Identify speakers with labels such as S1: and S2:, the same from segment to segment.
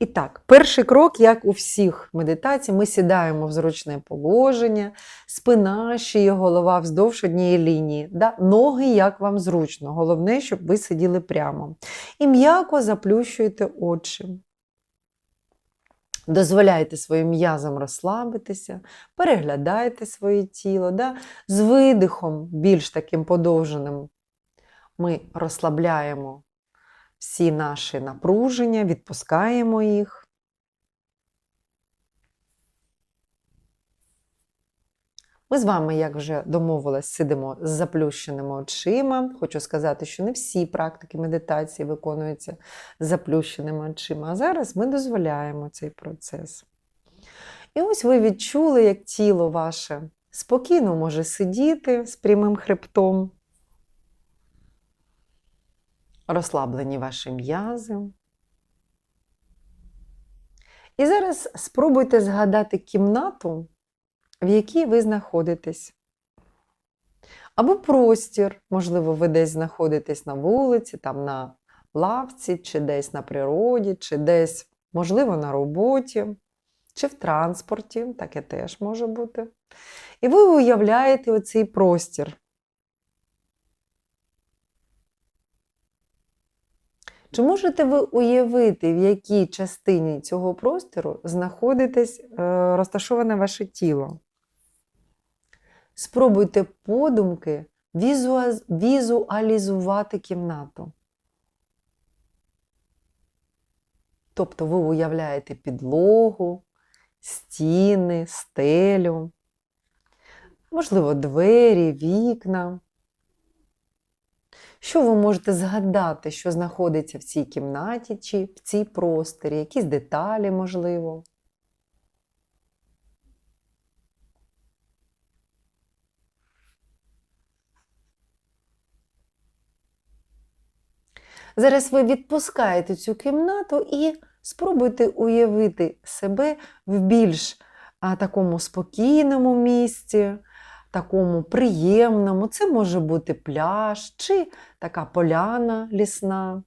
S1: І так, перший крок, як у всіх медитацій, ми сідаємо в зручне положення, спина, шия, голова вздовж однієї лінії. Да? Ноги як вам зручно. Головне, щоб ви сиділи прямо. І м'яко заплющуєте очі. Дозволяйте своїм м'язам розслабитися, переглядайте своє тіло. Да? З видихом, більш таким подовженим, ми розслабляємо всі наші напруження, відпускаємо їх. Ми з вами, як вже домовились, сидимо з заплющеними очима. Хочу сказати, що не всі практики медитації виконуються з заплющеними очима. А зараз ми дозволяємо цей процес. І ось ви відчули, як тіло ваше спокійно може сидіти з прямим хребтом. Розслаблені ваші м'язи. І зараз спробуйте згадати кімнату, в якій ви знаходитесь. Або простір, можливо, ви десь знаходитесь на вулиці, там на лавці, чи десь на природі, чи десь, можливо, на роботі, чи в транспорті, таке теж може бути. І ви уявляєте оцей простір. Чи можете ви уявити, в якій частині цього простору знаходитесь, е, розташоване ваше тіло? Спробуйте подумки візуалізувати кімнату. Тобто ви уявляєте підлогу, стіни, стелю, можливо, двері, вікна. Що ви можете згадати, що знаходиться в цій кімнаті чи в цій просторі? Якісь деталі, можливо? Зараз ви відпускаєте цю кімнату і спробуйте уявити себе в більш такому спокійному місці, такому приємному. Це може бути пляж чи така поляна лісна.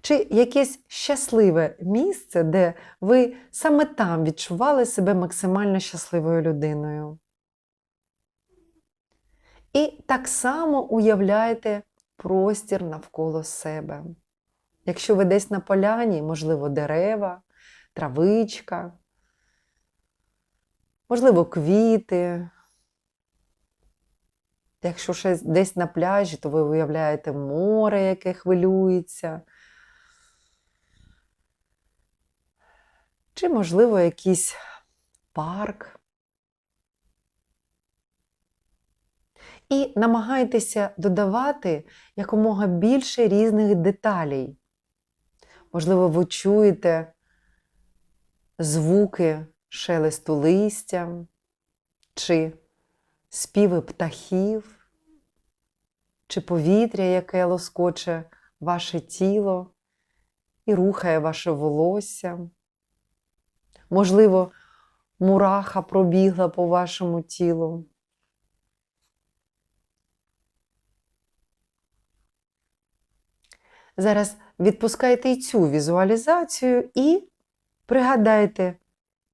S1: Чи якесь щасливе місце, де ви саме там відчували себе максимально щасливою людиною. І так само уявляйте простір навколо себе. Якщо ви десь на поляні, можливо, дерева, травичка, можливо, квіти. Якщо ще десь на пляжі, то ви уявляєте море, яке хвилюється. Чи, можливо, якийсь парк. І намагайтеся додавати якомога більше різних деталей. Можливо, ви чуєте звуки шелесту листя, чи співи птахів, чи повітря, яке лоскоче ваше тіло і рухає ваше волосся. Можливо, мураха пробігла по вашому тілу. Зараз відпускайте і цю візуалізацію і пригадайте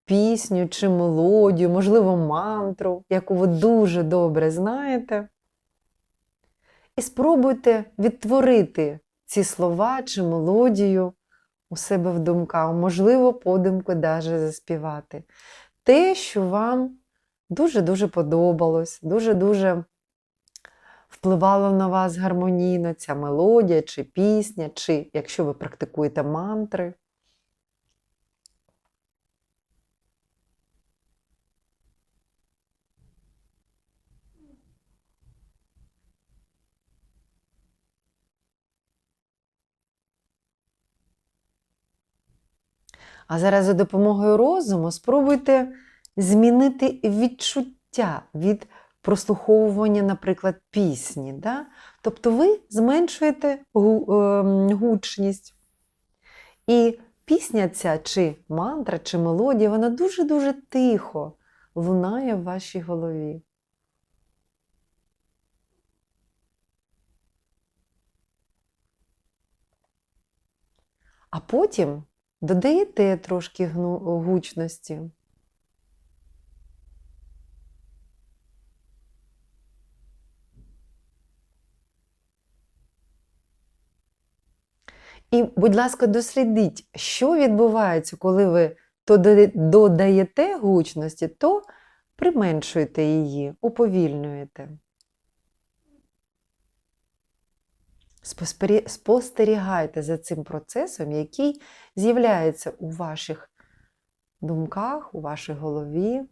S1: пісню чи мелодію, можливо, мантру, яку ви дуже добре знаєте. І спробуйте відтворити ці слова чи мелодію у себе в думках, можливо, подумку даже заспівати. Те, що вам дуже-дуже подобалось, дуже-дуже впливало на вас гармонійно ця мелодія чи пісня, чи якщо ви практикуєте мантри. А зараз за допомогою розуму спробуйте змінити відчуття від прослуховування, наприклад, пісні. Да? Тобто ви зменшуєте ем, гучність. І пісня ця, чи мантра, чи мелодія, вона дуже-дуже тихо лунає в вашій голові. А потім додаєте трошки гучності. І, будь ласка, дослідіть, що відбувається, коли ви то додаєте гучності, то применшуєте її, уповільнюєте. Спостерігайте за цим процесом, який з'являється у ваших думках, у вашій голові.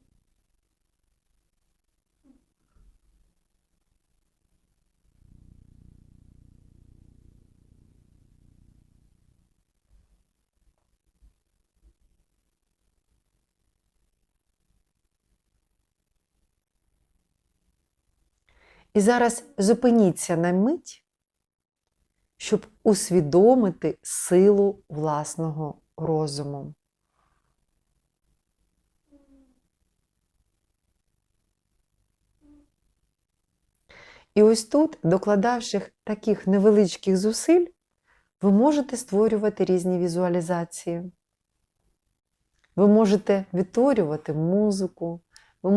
S1: І зараз зупиніться на мить, щоб усвідомити силу власного розуму. І ось тут, докладавши таких невеличких зусиль, ви можете створювати різні візуалізації. Ви можете відтворювати музику, ви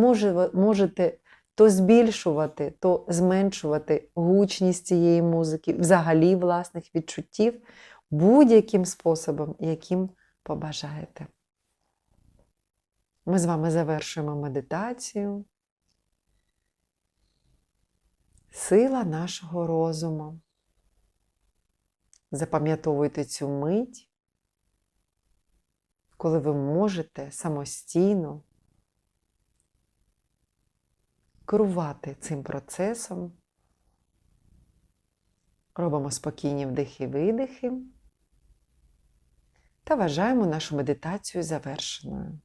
S1: можете то збільшувати, то зменшувати гучність цієї музики, взагалі власних відчуттів будь-яким способом, яким побажаєте. Ми з вами завершуємо медитацію. Сила нашого розуму. Запам'ятовуйте цю мить, коли ви можете самостійно керувати цим процесом. Робимо спокійні вдихи-видихи та вважаємо нашу медитацію завершеною.